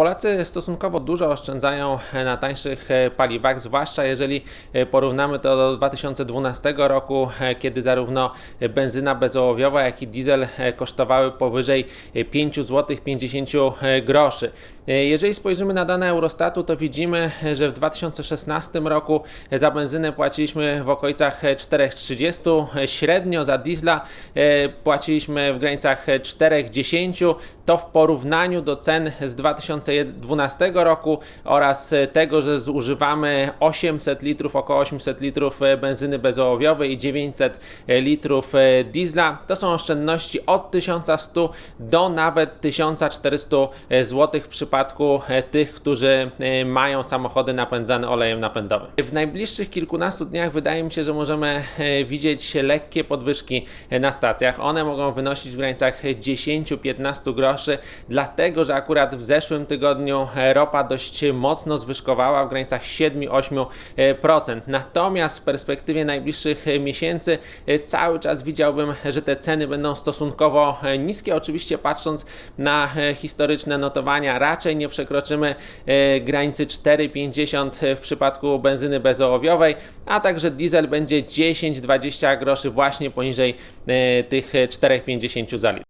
Polacy stosunkowo dużo oszczędzają na tańszych e, paliwach, zwłaszcza jeżeli e, porównamy to do 2012 roku, e, kiedy zarówno benzyna bezołowiowa, jak i diesel e, kosztowały powyżej 5 zł 50 groszy. E, Jeżeli spojrzymy na dane Eurostatu, to widzimy, że w 2016 roku za benzynę płaciliśmy w okolicach 4,30, średnio za diesla e, płaciliśmy w granicach 4,10. To w porównaniu do cen z 2012 roku oraz tego, że zużywamy 800 litrów, około 800 litrów e, benzyny bezołowiowej i 900 litrów e, diesla. To są oszczędności od 1100 do nawet 1400 zł w przypadku e, tych, którzy e, mają samochody napędzane olejem napędowym. W najbliższych kilkunastu dniach wydaje mi się, że możemy e, widzieć lekkie podwyżki e, na stacjach. One mogą wynosić w granicach 10-15 groszy, dlatego że akurat w zeszłym tygodniu ropa dość mocno zwyżkowała w granicach 7-8%. Natomiast w perspektywie najbliższych miesięcy e, cały czas widziałbym, że te ceny będą stosunkowo e, niskie. Oczywiście patrząc na e, historyczne notowania, raczej nie przekroczymy granicy 4,50 w przypadku benzyny bezołowiowej, a także diesel będzie 10-20 groszy właśnie poniżej tych 4,50 za litr.